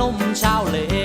นมชาวเล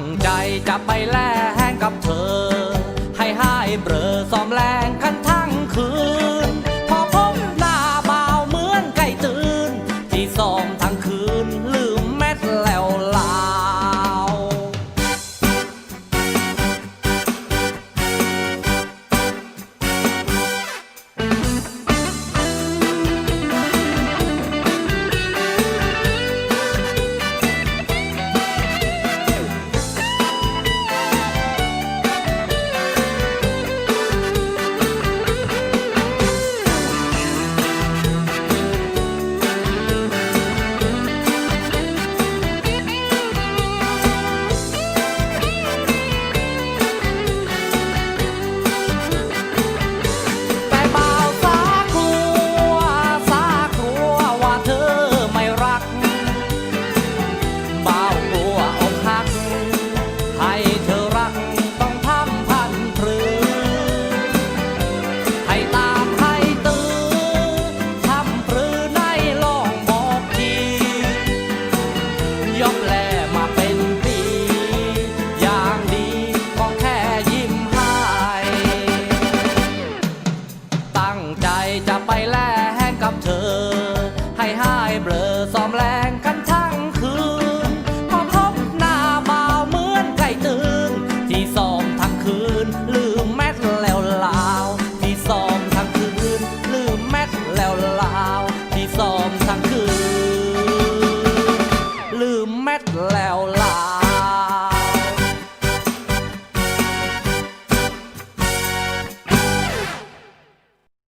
งใจจะไปแลงกับเธอ ให้หายเบลอซ้อมแรงขัน